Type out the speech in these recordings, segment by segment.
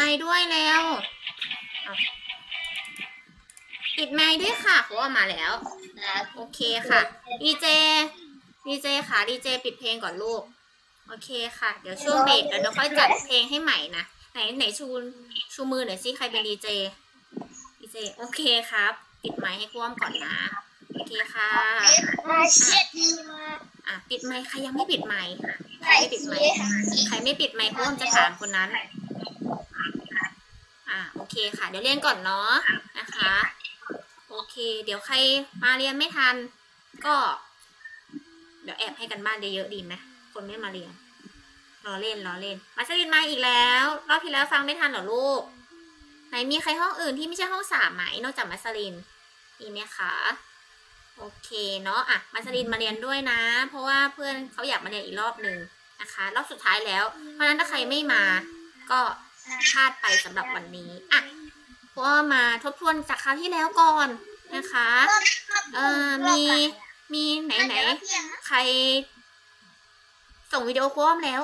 ปิดไมค์ด้วยแล้วปิดไมค์ด้วยค่ะเพราะว่ามาแล้ว โอเคค่ะดีเจดีเจค่ะดีเจปิดเพลงก่อนลูก โอเคค่ะ เดี๋ยวช่วงเบรกเดี๋ยวเราค่อยจัดเพลงให้ใหม่นะ ไหนไหนชูชูมือหน่อยสิใครเป็นดีเจดีเจโอเคครับ ปิดไมค์ให้กว้มก่อนนะ โอเคค่ะอะปิดไมค์ใครยังไม่ปิดไม้ใค์ใส่สีใครไม่ปิดไมค์กว้มจะถามคนนั้น เคค่ะ เดี๋ยวเรียนก่อนเนาะนะคะ โอเค เดี๋ยวใครมาเรียนไม่ทัน ก็ เดี๋ยวแอบให้กันบ้านเยอะๆดีไหมคนไม่มาเรียนรอเล่นรอเล่น มาสลินมาอีกแล้ว รอบที่แล้วฟังไม่ทันเหรอลูก ไหนมีใครห้องอื่นที่ไม่ใช่ห้องสามไหมนอกจากมาสลินมีไหมคะโอเคเนาะอะมาสลินมาเรียนด้วยนะ เพราะว่าเพื่อนเขาอยากมาเรียนอีกรอบหนึ่งนะคะ รอบสุดท้ายแล้ว เพราะนั้นถ้าใครไม่มาก็ พลาดไปสำหรับวันนี้อะเพราะว่ามาทบทวนจากคราวที่แล้วก่อนนะคะ เอ่อมีมีไหนไหนใคร ส่งวิดีโอคว่ำแล้ว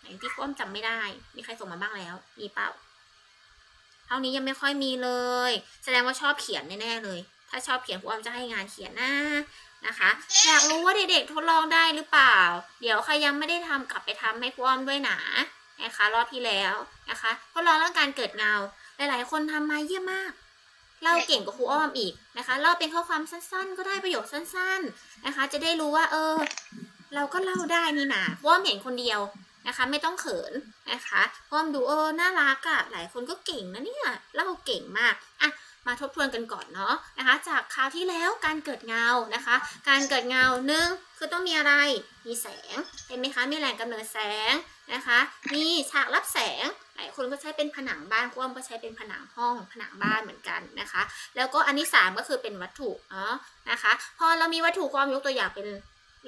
ไหนที่คว่ำจำไม่ได้ มีใครส่งมาบ้างแล้ว มีเปล่าเท่านี้ยังไม่ค่อยมีเลย แสดงว่าชอบเขียนแน่ๆเลย ถ้าชอบเขียนครูอ้อมจะให้งานเขียนนะนะคะ อยากรู้ว่าเด็กๆทดลองได้หรือเปล่า เดี๋ยวใครยังไม่ได้ทำกลับไปทำให้ครูอ้อมด้วยนะ นะคะรอบที่แล้วนะคะทดลองเรื่องการเกิดเงา หลาย ๆ คนทำมาเยี่ยมมากเล่าเก่งกว่าครูอ้อมอีกนะคะเล่าเป็นข้อความสั้น ๆ ก็ได้ประโยคสั้น ๆนะคะ จะได้รู้ว่า เออ เราก็เล่าได้นี่นาพราะว่าเห็นคนเดียวนะคะ ไม่ต้องเขินนะคะพราะว่าดูเออน่ารักอะหลายคนก็เก่งนะเนี่ยเล่าเก่งมากอะ มาทบทวนกันก่อนเนาะนะคะ จากคราวที่แล้วการเกิดเงานะคะ การเกิดเงาหนึ่งคือต้องมีอะไรมีแสงเห็นไหมคะมีแหล่งกำเนิดแสงนะคะมีฉากรับแสงหลายคนก็ใช้เป็นผนังบ้านคว่ำก็ใช้เป็นผนังห้องผนังบ้านเหมือนกันนะคะ แล้วก็อันที่สามก็คือเป็นวัตถุเนาะนะคะ พอเรามีวัตถุความยกตัวอย่างเป็น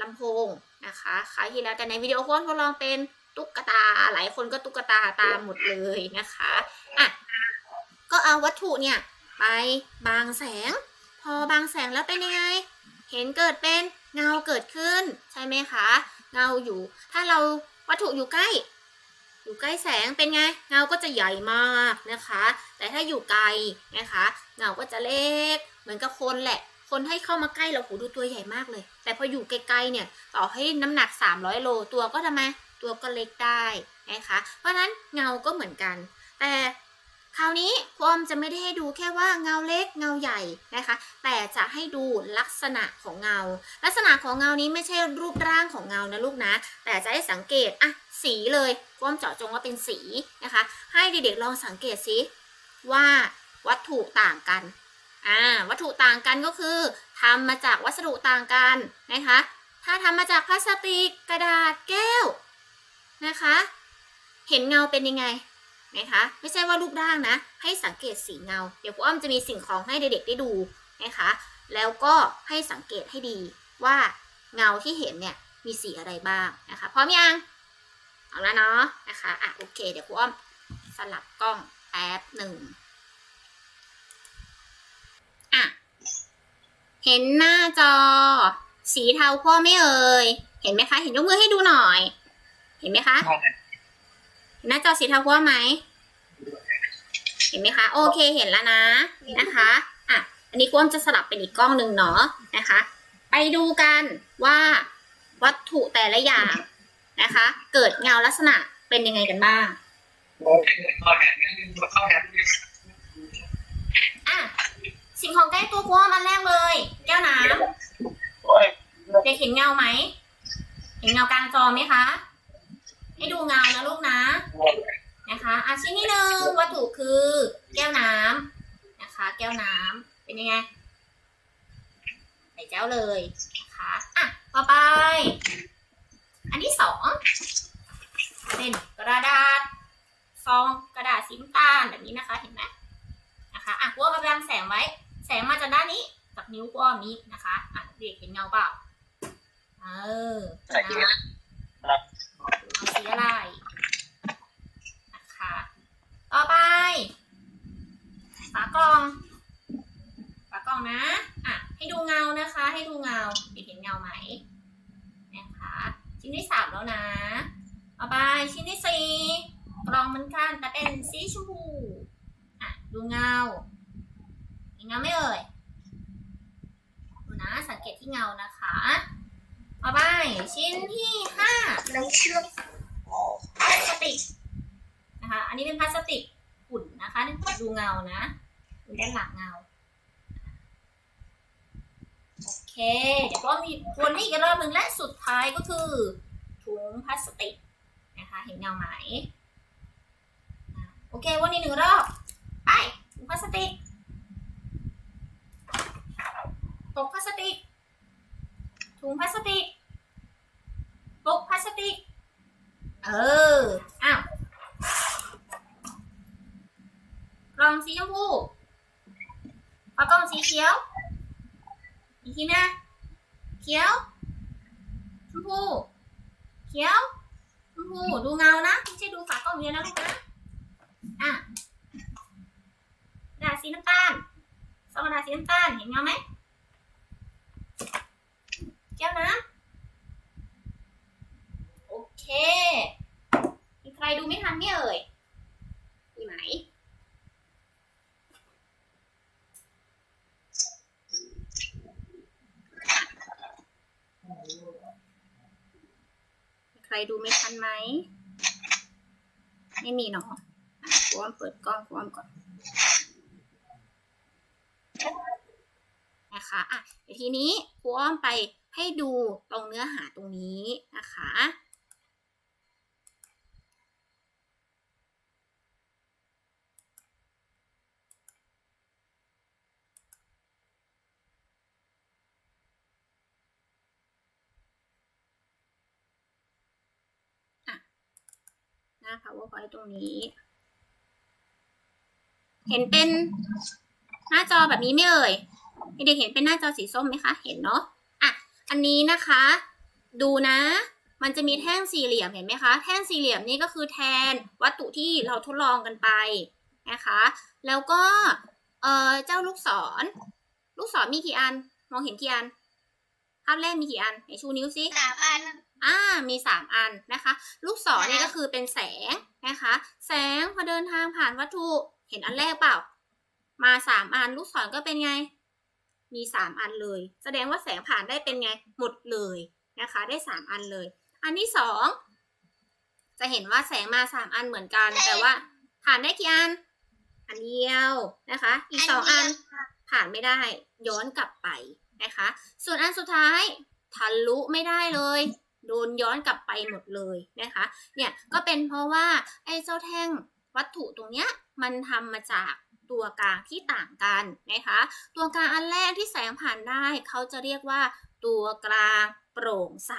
ลำโพงนะคะคล้ายที่แล้วแต่ในวิดีโอความทดลองเป็นตุ๊กตาหลายคนก็ตุ๊กตาตามหมดเลยนะคะอะก็เอาวัตถุเนี่ย ไปบางแสง พอบางแสงแล้วเป็นยังไง เห็นเกิดเป็นเงาเกิดขึ้น ใช่ไหมคะ เงาอยู่ ถ้าเราวัตถุอยู่ใกล้ อยู่ใกล้แสงเป็นไง เงาก็จะใหญ่มากนะคะ แต่ถ้าอยู่ไกลนะคะ เงาก็จะเล็ก เหมือนกับคนแหละ คนให้เข้ามาใกล้เราโหดูตัวใหญ่มากเลย แต่พออยู่ไกลๆเนี่ย ต่อให้น้ำหนัก 300 โลตัวก็ทำไม ตัวก็เล็กได้นะคะ เพราะฉะนั้นเงาก็เหมือนกัน แต่ คราวนี้พวอมจะไม่ได้ให้ดูแค่ว่าเงาเล็กเงาใหญ่นะคะ แต่จะให้ดูลักษณะของเงา ลักษณะของเงานี้ไม่ใช่รูปร่างของเงานะลูกนะ แต่จะให้สังเกตอะสีเลยพวอมเจาะจงว่าเป็นสีนะคะ ให้เด็กๆลองสังเกตสิว่าวัตถุต่างกันอ่าวัตถุต่างกันก็คือทำมาจากวัสดุต่างกันนะคะ ถ้าทำมาจากพลาสติกกระดาษแก้วนะคะ เห็นเงาเป็นยังไง นะคะไม่ใช่ว่ารูปร่างนะ ให้สังเกตสีเงา เดี๋ยวครูอ้อมจะมีสิ่งของให้เด็กๆได้ดูนะคะ แล้วก็ให้สังเกตให้ดีว่าเงาที่เห็นเนี่ยมีสีอะไรบ้างนะคะพร้อมยังเอาล้วเนาะนะคะอะโอเค เดี๋ยวครูอ้อมสลับกล้องแป๊บหนึ่งอะเห็นหน้าจอ สีเทาพ่อไม่เอ่ยเห็นไหมคะ เห็นยกมือให้ดูหน่อย เห็นไหมคะ ห็นหน้าจอสีเทาพ่อไหม เห็นไหมคะ โอเคเห็นแล้วนะนะคะอะอันนี้ก้มจะสลับเป็นอีกกล้องหนึ่งเนาะนะคะ ไปดูกันว่าวัตถุแต่ละอย่างนะคะ เกิดเงาลักษณะเป็นยังไงกันบ้างอะสิ่งของใกล้ตัวก้มอันแรกเลย แก้วน้ำเด็กเห็นเงาไหม เห็นเงากลางจอไหมคะ ให้ดูเงานะลูกนะนะคะอาชิ้นที่หนึ่งวัตถุคือแก้วน้ำนะคะ แก้วน้ำเป็นยังไงใส่แก้วเลยนะคะอะต่อไป อันที่สองเป็นกระดาษซองกระดาษสีน้ำตาลแบบนี้นะคะเห็นไหมนะคะอะพวกำลังแสงไว้ แสงมาจากด้านนี้จากนิ้วก้อนี้นะคะอะเด็กเห็นเงาเปล่าเออใส่กี่ เอาสีอะไรนะคะ ต่อไปฝากล่องฝากล่องนะอะให้ดูเงานะคะ ให้ดูเงาเห็นเงาไหมนะคะชิ้นที่สามแล้วนะต่อไปชิ้นที่สี่กล่องเหมือนกันแต่เป็นสีชมพูอะดูเงาเห็นเงาไหม่เอ่ยดูนะสังเกตที่เงานะคะต่อไปชิ้นที่ น้ำเชื่อมพลาสติกนะคะ อันนี้เป็นพลาสติกอุ่นนะคะดูเงานะดูด้านหลังเงา โอเค เดี๋ยวก็มีวนนี้อีกรอบหนึ่งและสุดท้ายก็คือถุงพลาสติกนะคะ เห็นเงาไหม โอเควนนี้หนึ่งรอบ ไปถุงพลาสติก ตกพลาสติก ถุงพลาสติก ตกพลาสติก เออ อ้าวกล่องสีชมพูปากกล่องสีเขียว อีกทีนะ เขียว ชมพู เขียว ชมพู ดูเงานะ ไม่ใช่ดูฝากล้องเดียวนะลูกนะ อะกระดาษสีน้ำตาลซองกระดาษสีน้ำตาล เห็นเงาไหมแก้วน้ำ เคมีใครดูไม่ทันไหมเอ่ยมีไหมมีใครดูไม่ทันไหม ไม่มีเนาะอะครูอ้อมเปิดกล้องครูอ้อมก่อนนะคะอะเดี๋ยวทีนี้ครูอ้อมไปให้ดูตรงเนื้อหาตรงนี้นะคะ หน้ตรงนี้ เห็นเป็นหน้าจอแบบนี้ไม่เอ่ยเด็กๆเห็นเป็นหน้าจอสีส้มไหมคะ เห็นเนาะอะอันนี้นะคะ ดูนะ มันจะมีแท่งสี่เหลี่ยมเห็นไหมคะ แท่งสี่เหลี่ยมนี่ก็คือแทนวัตถุที่เราทดลองกันไปนะคะ แล้วก็เออเจ้าลูกศร ลูกศรมีกี่อัน มองเห็นกี่อันภาพแรกมีกี่อันไหนชูนิ้วซิสามอัน อ่ามีสามอันนะคะ ลูกศรเนี่ยก็คือเป็นแสงนะคะ แสงพอเดินทางผ่านวัตถุเห็นอันแรกเปล่า มาสามอัน ลูกศรก็เป็นไง มีสามอันเลย แสดงว่าแสงผ่านได้เป็นไงหมดเลยนะคะ ได้สามอันเลย อันที่สองจะเห็นว่าแสงมาสามอันเหมือนกัน แต่ว่าผ่านได้กี่อัน อันเดียวนะคะ อีกสองอันผ่านไม่ได้ย้อนกลับไปนะคะ ส่วนอันสุดท้ายทะลุไม่ได้เลย โดนย้อนกลับไปหมดเลยนะคะ เนี่ยก็เป็นเพราะว่าไอ้เจ้าแท่งวัตถุตรงเนี้ยมันทำมาจากตัวกลางที่ต่างกันนะคะ ตัวกลางอันแรกที่แสงผ่านได้เขาจะเรียกว่าตัวกลางโปร่งใส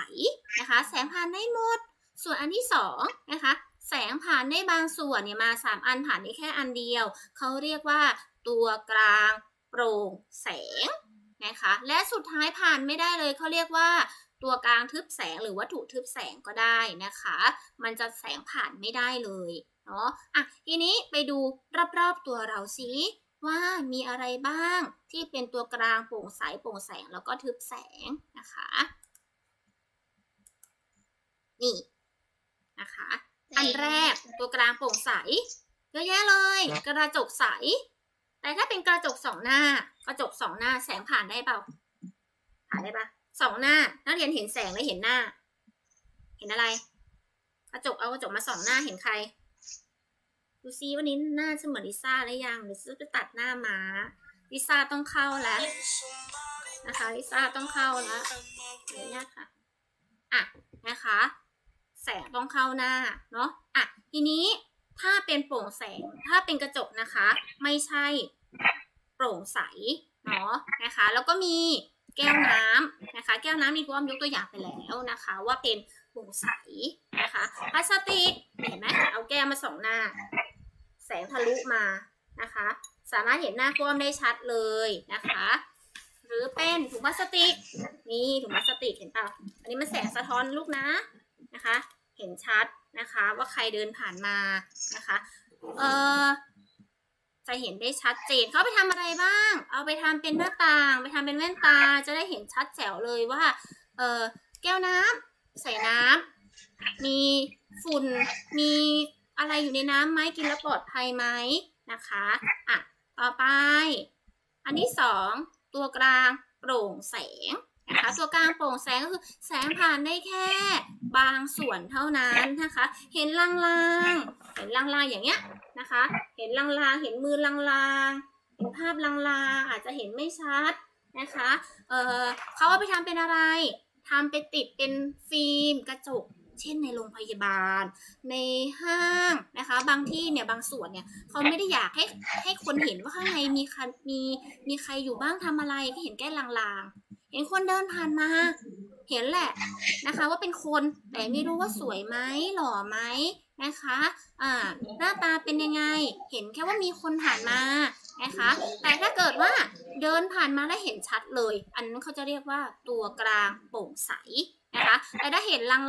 นะคะ แสงผ่านได้หมด ส่วนอันที่สองนะคะแสงผ่านได้บางส่วนเนี่ยมาสามอันผ่านได้แค่อันเดียว เขาเรียกว่าตัวกลางโปร่งแสงนะคะ และสุดท้ายผ่านไม่ได้เลยเขาเรียกว่า ตัวกลางทึบแสงหรือวัตถุทึบแสงก็ได้นะคะ มันจะแสงผ่านไม่ได้เลยเนาะอะทีนี้ไปดูรอบๆตัวเราสิว่ามีอะไรบ้างที่เป็นตัวกลางโปร่งใสโปร่งแสงแล้วก็ทึบแสงนะคะนี่นะคะ อันแรกตัวกลางโปร่งใสเยอะแยะเลย กระจกใส แต่ถ้าเป็นกระจกสองหน้ากระจกสองหน้าแสงผ่านได้เปล่าผ่านได้ปะ สองหน้า นักเรียนเห็นแสงและเห็นหน้า เห็นอะไรกระจกเอากระจกมาสองหน้าเห็นใคร ดูซิวันนี้หน้าจะเหมือนลิซ่าหรือยังหรือจะตัดหน้ามาลิซ่าต้องเข้าแล้วนะคะลิซ่าต้องเข้าแล้วเดี๋ยวนี้ค่ะอะนะคะ แสงต้องเข้าหน้าเนาะอะทีนี้ถ้าเป็นโปร่งแสงถ้าเป็นกระจกนะคะ ไม่ใช่โปร่งใสเนาะนะคะ แล้วก็มี แก้วน้ำนะคะ แก้วน้ำนี่คุณอ้อมยกตัวอย่างไปแล้วนะคะ ว่าเป็นโปร่งใสนะคะพลาสติกเห็นไหมเอาแก้วมาสองหน้า แสงทะลุมานะคะ สามารถเห็นหน้าคุณอ้อมได้ชัดเลยนะคะ หรือเป็นถุงพลาสติกนี่ถุงพลาสติกเห็นเปล่าอันนี้มันแสงสะท้อนลูกนะนะคะ เห็นชัดนะคะ ว่าใครเดินผ่านมานะคะเออ จะเห็นได้ชัดเจนเขาไปทำอะไรบ้าง เอาไปทำเป็นหน้าต่าง ไปทำเป็นแว่นตาจะได้เห็นชัดแจ๋วเลยว่า เออแก้วน้ำใส่น้ำมีฝุ่นมีอะไรอยู่ในน้ำไหมกินแล้วปลอดภัยไหมนะคะอะต่อไป อันที่สองตัวกลางโปร่งแสง นะคะตัวกลางโปร่งแสงก็คือแสงผ่านได้แค่บางส่วนเท่านั้นนะคะ เห็นลางๆ เห็นลางๆอย่างเงี้ยนะคะ เห็นลางๆ เห็นมือลางๆ เห็นภาพลางๆ อาจจะเห็นไม่ชัดนะคะ เออเขาเอาไปทำเป็นอะไรทำไปติดเป็นฟิล์มกระจก เช่นในโรงพยาบาล ในห้างนะคะ บางที่เนี่ยบางส่วนเนี่ยเขาไม่ได้อยากให้ให้คนเห็นว่าข้างในมีใครมีมีใครอยู่บ้างทำอะไรก็เห็นแค่ลางๆ เห็นคนเดินผ่านมา เห็นแหละนะคะ ว่าเป็นคนแต่ไม่รู้ว่าสวยไหมหล่อไหมนะคะ อ่า หน้าตาเป็นยังไง เห็นแค่ว่ามีคนผ่านมานะคะ แต่ถ้าเกิดว่าเดินผ่านมาแล้วเห็นชัดเลย อันนั้นเขาจะเรียกว่าตัวกลางโปร่งใสนะคะ แต่ถ้าเห็นลา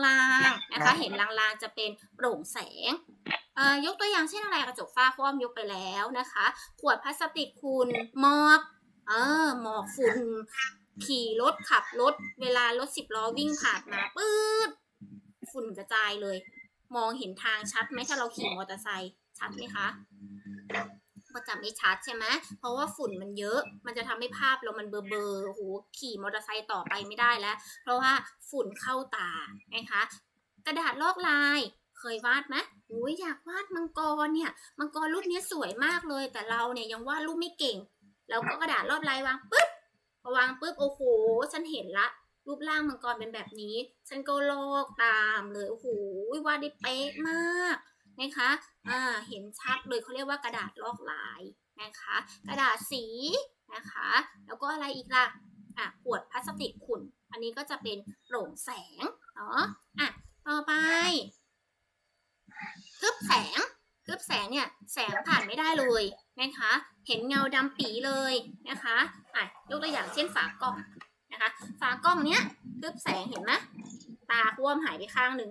งๆนะคะ เห็นลางๆจะเป็นโปร่งแสงยกตัวอย่างเช่นอะไรกระจกฟ้าคว่ำยกไปแล้วนะคะ ขวดพลาสติกคุณหมอก เออหมอกฝุ่น ขี่รถขับรถเวลารถสิบล้อวิ่งผ่านมาปื๊ดฝุ่นกระจายเลย มองเห็นทางชัดไหมถ้าเราขี่มอเตอร์ไซค์ชัดไหมคะก็จะไม่ชัดใช่ไหมเพราะว่าฝุ่นมันเยอะ มันจะทำให้ภาพเรามันเบลอๆโอ้โหขี่มอเตอร์ไซค์ต่อไปไม่ได้แล้ว เพราะว่าฝุ่นเข้าตานะคะ กระดาษลอกลายเคยวาดไหมอุ้ยอยากวาดมังกรเนี่ย มังกรรูปนี้สวยมากเลย แต่เราเนี่ยยังวาดรูปไม่เก่งแล้วก็กระดาษลอกลายวางปุ๊บ พอวางปุ๊บโอ้โห ฉันเห็นละ รูปร่างมังกรเป็นแบบนี้ ฉันก็ลอกตามเลยโอ้โหวาดได้เป๊ะมากนะคะอ่าเห็นชัดเลยเขาเรียกว่ากระดาษลอกลายนะคะ กระดาษสีนะคะ แล้วก็อะไรอีกล่ะอะขวดพลาสติกขุ่น อันนี้ก็จะเป็นโปร่งแสงเนาะอะต่อไปทึบแสง ทึบแสงเนี่ยแสงผ่านไม่ได้เลยนะคะ เห็นเงาดำปีเลยนะคะอะยกตัวอย่างเช่นฝากล้องนะคะฝากล้องเนี้ยทึบแสงเห็นไหมตาคว่ำหายไปข้างหนึ่ง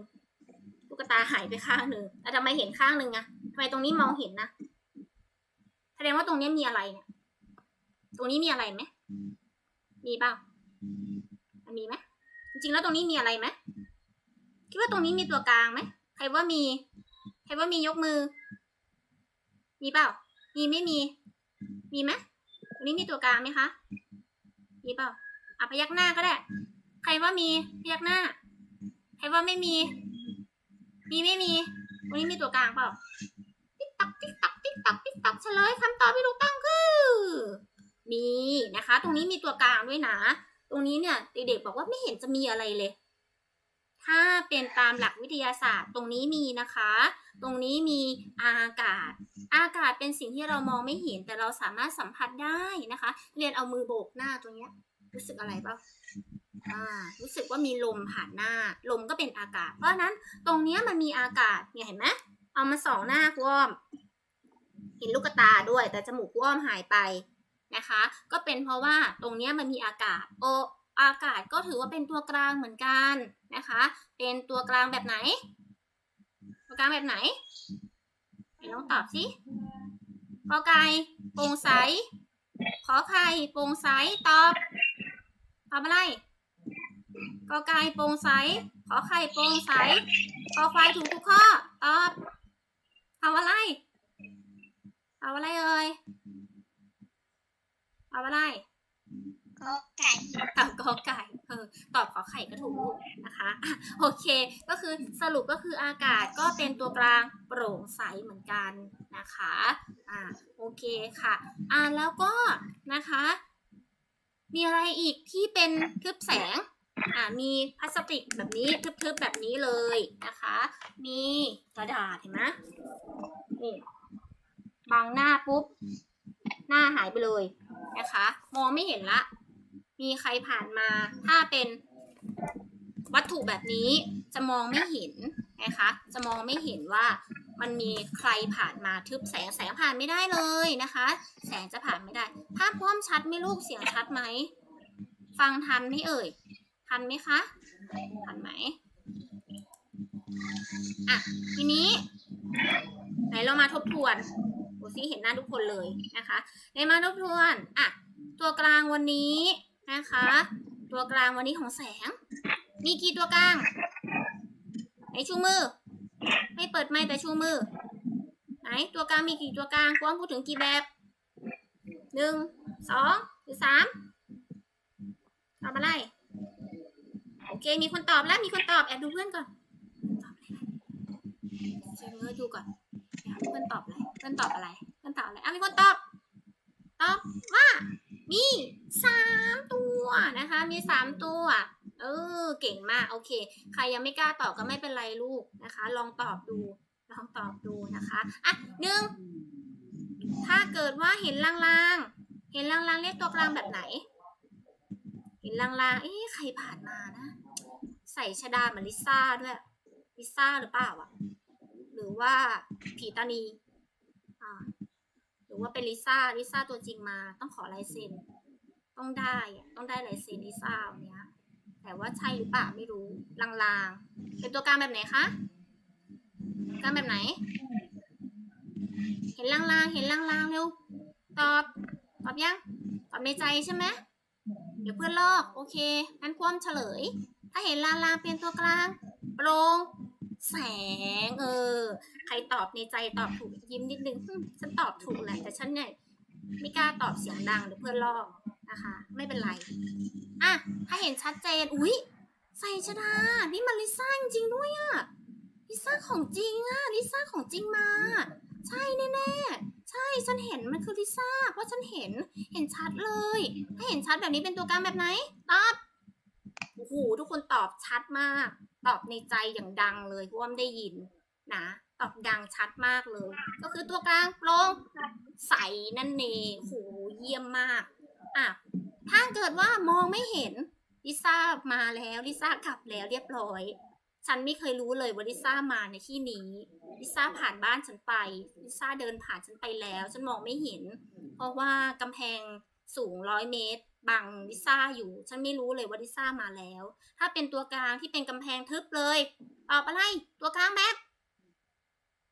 ลูกตาหายไปข้างหนึ่งแล้วทำไมเห็นข้างหนึ่งอะทำไมตรงนี้มองเห็นนะแสดงว่าตรงนี้มีอะไรเนี่ย ตรงนี้มีอะไรไหมมีเปล่ามันมีไหมจริงๆแล้วตรงนี้มีอะไรไหมคิดว่าตรงนี้มีตัวกลางไหมใครว่ามี ใครว่ามียกมือ มีเปล่า มีไม่มี มีไหมตรงนี้มีตัวกลางไหมคะ มีเปล่า อะพยักหน้าก็ได้ ใครว่ามีพยักหน้า ใครว่าไม่มี มีไม่มีตรงนี้มีตัวกลางเปล่า ติ๊กตักติ๊กตักติ๊กตักติ๊กตักเฉลยคำตอบที่ถูกต้องคือ มีนะคะ ตรงนี้มีตัวกลางด้วยนะ ตรงนี้เนี่ยเด็กๆบอกว่าไม่เห็นจะมีอะไรเลย ถ้าเป็นตามหลักวิทยาศาสตร์ตรงนี้มีนะคะ ตรงนี้มีอากาศ อากาศเป็นสิ่งที่เรามองไม่เห็นแต่เราสามารถสัมผัสได้นะคะ เรียนเอามือโบกหน้าตรงเนี้ยรู้สึกอะไรเปล่าอ่ารู้สึกว่ามีลมผ่านหน้า ลมก็เป็นอากาศ เพราะนั้นตรงเนี้ยมันมีอากาศเนี่ยเห็นไหมเอามาส่องหน้าครูอ้อมเห็นลูกตาด้วย แต่จมูกครูอ้อมหายไปนะคะ ก็เป็นเพราะว่าตรงเนี้ยมันมีอากาศโอ อากาศก็ถือว่าเป็นตัวกลางเหมือนกันนะคะ เป็นตัวกลางแบบไหน ตัวกลางแบบไหนไหนลองตอบสิกอไก่โปร่งใส ขอไข่โปร่งใส ตอบ ตอบอะไรกอไก่โปร่งใส ขอไข่โปร่งใสขอควายถูกทุกข้อ ตอบตอบอะไรตอบอะไรเอ่ยตอบอะไร ก็ไก่ตอบกอไก่ เออ ตอบขอไข่ก็ถูกนะคะอะโอเค ก็คือสรุปก็คืออากาศก็เป็นตัวกลางโปร่งใสเหมือนกันนะคะ อ่า โอเคค่ะ อ่าแล้วก็นะคะ มีอะไรอีกที่เป็นทึบแสง อ่า มีพลาสติกแบบนี้ทึบๆแบบนี้เลยนะคะ มีกระดาษเห็นไหมนี่บังหน้าปุ๊บ หน้าหายไปเลยนะคะ มองไม่เห็นละ มีใครผ่านมาถ้าเป็นวัตถุแบบนี้จะมองไม่เห็นนะคะ จะมองไม่เห็นว่ามันมีใครผ่านมาทึบแสงแสงผ่านไม่ได้เลยนะคะ แสงจะผ่านไม่ได้ ภาพพร้อมชัดไหมลูกเสียงชัดไหม ฟังทันไหมเอ่ย ทันไหมคะ ทันไหมอะทีนี้ ไหนเรามาทบทวนดูซิเห็นหน้าทุกคนเลยนะคะไหนมาทบทวนอะตัวกลางวันนี้ นะคะ ตัวกลางวันนี้ของแสง มีกี่ตัวกลางไหนชูมือ ไม่เปิดไมค์แต่ชูมือ ไหนตัวกลางมีกี่ตัวกลางกวางพูดถึงกี่แบบหนึ่งสองหรือสามตอบอะไรโอเค มีคนตอบแล้วมีคนตอบแอบดูเพื่อนก่อนตอบอะไรเช็คเงินดูก่อนเดี๋ยวเพื่อนตอบอะไรเพื่อนตอบอะไรเพื่อนตอบอะไรอะมีคนตอบ ตอบว่า มีสามตัวนะคะ มีสามตัว เออ เก่งมาก โอเค ใครยังไม่กล้าตอบก็ไม่เป็นไรลูกนะคะ ลองตอบดู ลองตอบดูนะคะ อะหนึ่ง ถ้าเกิดว่าเห็นลางๆ เห็นลางๆเรียกตัวกลางแบบไหน เห็นลางๆ เอ๊ะ ใครผ่านมานะ ใส่ชดาเหมือนลิซ่าด้วย ลิซ่าหรือเปล่าอะ หรือว่าผีตานี รือว่าเป็นลิซ่าลิซ่าตัวจริงมา ต้องขอลายเซ็นต้องได้ต้องได้ลายเซ็นลิซ่าเนี้ย แต่ว่าใช่หรือเปล่าไม่รู้ลางๆ เป็นตัวกลางแบบไหนคะกลางแบบไหน เห็นลางๆเห็นลางๆเร็วตอบตอบยังตอบในใจใช่ไหมเดี๋ยวเพื่อนลอก โอเคงั้นความเฉลย ถ้าเห็นลางๆเป็นตัวกลางโปร่ง แสง เออ ใครตอบในใจตอบถูกยิ้มนิดนึงฉันตอบถูกแหละแต่ฉันเนี่ยไม่กล้าตอบเสียงดังเดี๋ยวเพื่อนลอกนะคะ ไม่เป็นไรอะถ้าเห็นชัดเจนอุ๊ยใส่ชดานี่มันลิซ่าจริงด้วยอะลิซ่าของจริงอะลิซ่าของจริงมา ใช่แน่ๆใช่ฉันเห็นมันคือลิซ่าเพราะฉันเห็นเห็นชัดเลย ถ้าเห็นชัดแบบนี้เป็นตัวกลางแบบไหนตอบโอ้โหทุกคนตอบชัดมาก ตอบในใจอย่างดังเลยราะว่าไม่ได้ยินนะตอบดังชัดมากเลย ก็คือตัวกลางโปร่งใสนั่นเองโอ้โหเยี่ยมมากอะถ้าเกิดว่ามองไม่เห็นลิซ่ามาแล้วลิซ่ากลับแล้วเรียบร้อย ฉันไม่เคยรู้เลยว่าลิซ่ามาในที่นี้ลิซ่าผ่านบ้านฉันไปลิซ่าเดินผ่านฉันไปแล้ว ฉันมองไม่เห็น เพราะว่ากำแพงสูงร้อยเมตร บังลิซ่าอยู่ ฉันไม่รู้เลยว่าลิซ่ามาแล้ว ถ้าเป็นตัวกลางที่เป็นกำแพงทึบเลยตอบอะไร ตัวกลางแบบ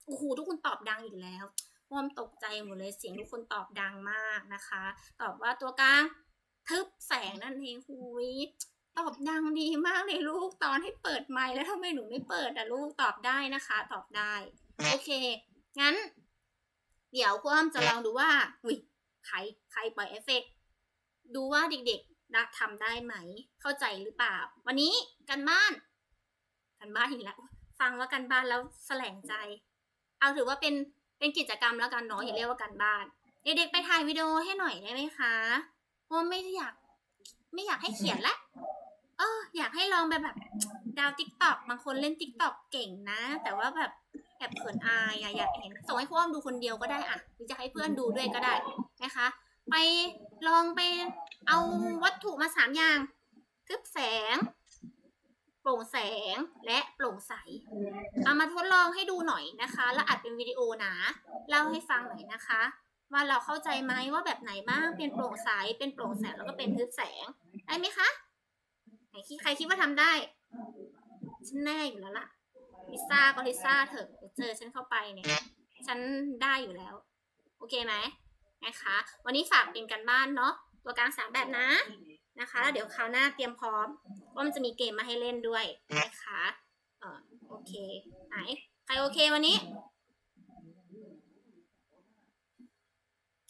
โอ้โหทุกคนตอบดังอีกแล้วพวามตกใจหมดเลยเสียงทุกคนตอบดังมากนะคะ ตอบว่าตัวกลางทึบแสงนั่นเองหุยตอบดังดีมากเลยลูกตอนให้เปิดไมค์แล้วทำไมหนูไม่เปิดอะลูกตอบได้นะคะ ตอบได้ โอเค งั้น เดี๋ยวคว่มจะลองดูว่าอุ้ยใครใครปล่อยเอฟเฟกต์ ดูว่าเด็กๆได้ทำได้ไหม เข้าใจหรือเปล่า วันนี้กันบ้านกันบ้านอีกแล้วฟังว่ากันบ้านแล้วแสลงใจ เอาถือว่าเป็นเป็นกิจกรรมแล้วกันเนาะอย่าเรียกว่ากันบ้าน เด็กๆไปถ่ายวิดีโอให้หน่อยได้ไหมคะเพราะไม่อยาก ไม่อยากให้เขียนละเอออยากให้ลองไปแบบ ดาวติ๊กต็อกบางคนเล่นติ๊กต็อกเก่งนะ แต่ว่าแบบแอบเขินอายอะอยากเห็นส่งให้พ่อมดูคนเดียวก็ได้อะหรือจะให้เพื่อนดูด้วยก็ได้นะคะ ไปลองไปเอาวัตถุมาสามอย่าง ทึบแสง โปร่งแสงและโปร่งใส เอามาทดลองให้ดูหน่อยนะคะ แล้วอัดเป็นวิดีโอนะเล่าให้ฟังหน่อยนะคะ ว่าเราเข้าใจไหมว่าแบบไหนบ้างเป็นโปร่งใสเป็นโปร่งแสงแล้วก็เป็นทึบแสงได้ไหมคะไหนใครคิดว่าทำได้ฉันแน่อยู่แล้วล่ะลิซ่าก็ลิซ่าเถอะเจอฉันเข้าไปเนี่ย ฉันได้อยู่แล้ว โอเคไหม นะคะ วันนี้ฝากเป็นกันบ้านเนาะตัวกลางสามแบบนะนะคะแล้วเดี๋ยวคราวหน้าเตรียมพร้อมว่ามันจะมีเกมมาให้เล่นด้วยนะคะเออโอเคไหนใครโอเควันนี้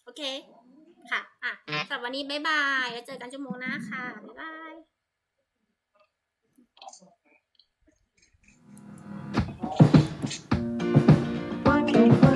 โอเค ค่ะ อะสำหรับวันนี้บ๊ายบาย แล้วเจอกันชั่วโมงหน้าค่ะ บ๊ายบาย Working